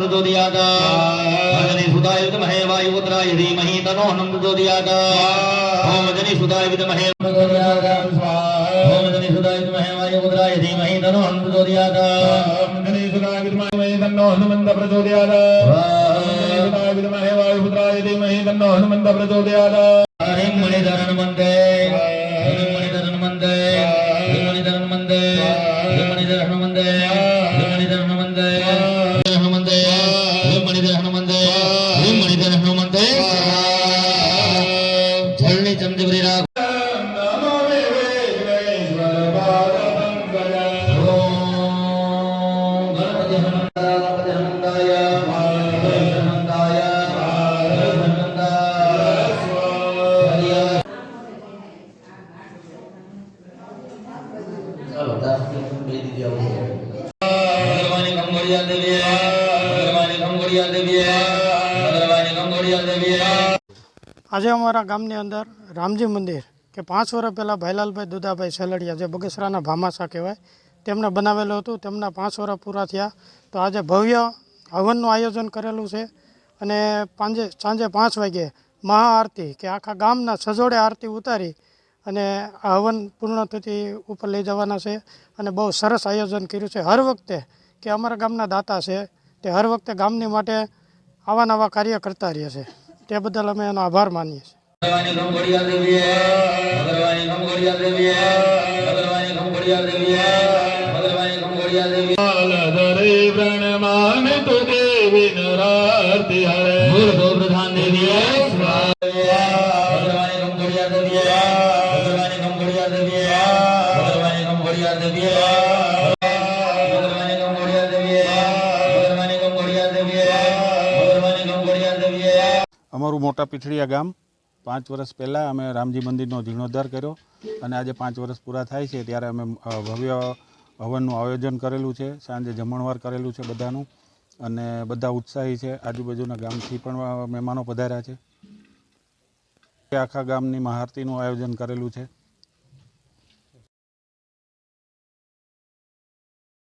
प्रचोदयात् भजनि सुताय विद्महे वायुपुत्राय धीमहि तन्नो हनुमन् प्रचोदयात् ओम जनि सुताय विद्महे प्रचोदयात् ओम जनि सुताय विद्महे वायुपुत्राय धीमहि तन्नो हनुमन् प्रचोदयात् हनुमंत प्रचोदयात् हनुमंत विद्महे वायुपुत्राय धीमहि तन्नो हनुमंत प्रचोदयात् हरिं मणिधरन मन्दे બે દીધી આવું ભગવાની દેવીએ ભગવાની દેવીએ. આજે અમારા ગામની અંદર રામજી મંદિર, કે પાંચ વર્ષ પહેલાં ભાઈલાલભાઈ દુદાભાઈ સેલડિયા જે બગસરાના ભામાસા કહેવાય તેમણે બનાવેલું હતું. તેમના પાંચ વર્ષ પૂરા થયા. તો આજે ભવ્ય હવનનું આયોજન કરેલું છે. અને પાંજે, સાંજે પાંચ વાગે મહાઆરતી, કે આખા ગામના સજોડે આરતી ઉતારી અને આ હવન પૂર્ણ થતી ઉપર લઈ જવાના છે. અને બહુ સરસ આયોજન કર્યું છે. હર વખતે કે અમારા ગામના દાતા છે, તે હર વખતે ગામની માટે આવા નવા કાર્ય કરતા રહે છે. તે બદલ અમે એનો આભાર માનીએ છીએ. અમારું મોટા પીઠળિયા ગામ. પાંચ વર્ષ પહેલાં અમે રામજી મંદિરનો જીર્ણોદ્ધાર કર્યો અને આજે પાંચ વર્ષ પૂરા થાય છે ત્યારે અમે ભવ્ય હવનનું આયોજન કરેલું છે. સાંજે જમણવાર કરેલું છે બધાનું અને બધા ઉત્સાહી છે. આજુબાજુના ગામથી પણ મહેમાનો પધાર્યા છે. આખા ગામની મહારતીનું આયોજન કરેલું છે.